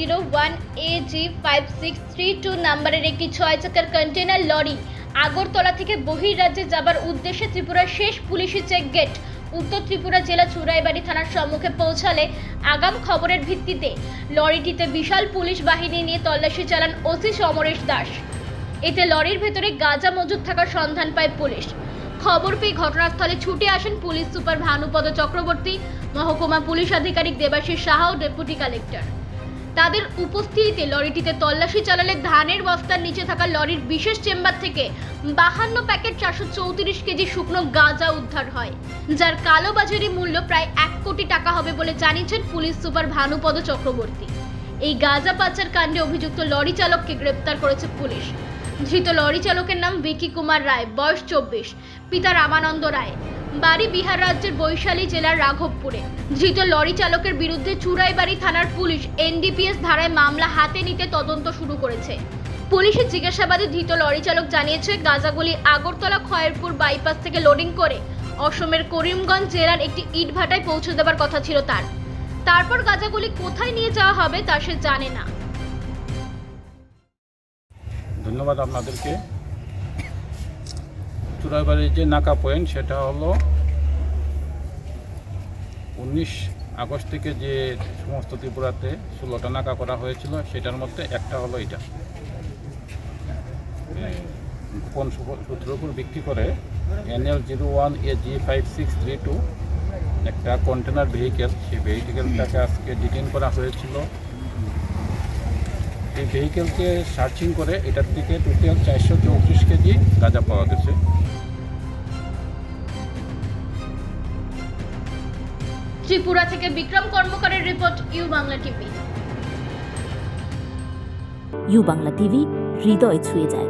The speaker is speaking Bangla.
G five six three two নাম্বারের একটি ছয় চাকার কন্টেনার লরি আগরতলা থেকে বহির্রাজ্যে যাবার উদ্দেশ্যে ত্রিপুরার শেষ পুলিশি চেক গেট উত্তর ত্রিপুরা জেলা চুরাইবাড়ি থানার সম্মুখে পৌঁছালে আগাম খবরের ভিত্তিতে লরিটিতে বিশাল পুলিশ বাহিনী নিয়ে তল্লাশি চালান ওসি সমরেশ দাস। এতে লরির ভেতরে গাঁজা মজুদ থাকার সন্ধান পায় পুলিশ। খবর পেয়ে ঘটনাস্থলে ছুটে আসেন পুলিশ সুপার ভানুপদ চক্রবর্তী, মহকুমা পুলিশ আধিকারিক দেবাশিস সাহা ও ডেপুটি কালেক্টর। তাদের উপস্থিতিতে লরিটিতে তল্লাশি চালালে ধানের বস্তার নিচে থাকা লরির বিশেষ চেম্বার থেকে বাহান্ন প্যাকেট চারশো চৌত্রিশ কেজি শুকনো গাঁজা উদ্ধার হয়, যার কালোবাজারি মূল্য প্রায় এক কোটি টাকা হবে বলে জানিয়েছেন পুলিশ সুপার ভানুপদ চক্রবর্তী। এই গাঁজা পাচার কাণ্ডে অভিযুক্ত লরি চালককে গ্রেপ্তার করেছে পুলিশ। ধৃত লরি চালকের নাম বিকি কুমার রায়, বয়স চব্বিশ, পিতা রামানন্দ রায়। বাড়ি বিহার রাজ্যের বৈশালী জেলার রাঘবপুরে। ধৃত লরি চালকের বিরুদ্ধে চুরাইবাড়ি থানার পুলিশ এনডিপিএস ধারায় মামলা হাতে নিতে তদন্ত শুরু করেছে। পুলিশের জিজ্ঞাসাবাদে ধৃত লরি চালক জানিয়েছে, গাঁজাগুলি আগরতলা খয়েরপুর বাইপাস থেকে লোডিং করে অসমের করিমগঞ্জ জেলার একটি ইটভাটায় পৌঁছে দেওয়ার কথা ছিল তার। তারপর গাঁজাগুলি কোথায় নিয়ে যাওয়া হবে তা সে জানে না। ধন্যবাদ আপনাদেরকে। চুরাইবাড়ির যে নাকা পয়েন্ট সেটা হলো উনিশ আগস্ট থেকে যে সমস্ত ত্রিপুরাতে ষোলোটা নাকা করা হয়েছিল, সেটার মধ্যে একটা হলো এটা। গোপন সূত্রের উপর ভিত্তি করে, NL zero one A G five six three two, একটা কন্টেনার ভেহিকেল সেই ভেহিকেলটাকে আজকে ডিটেন করা হয়েছিল। এই ভেহিকেলকে সার্চিং করে এটার থেকে টোটাল চারশো চৌত্রিশ কেজি গাঁজা পাওয়া গেছে। ত্রিপুরা থেকে Bikram কর্মকারের report U Bangla TV. U Bangla TV হৃদয় ছুঁয়ে যায়।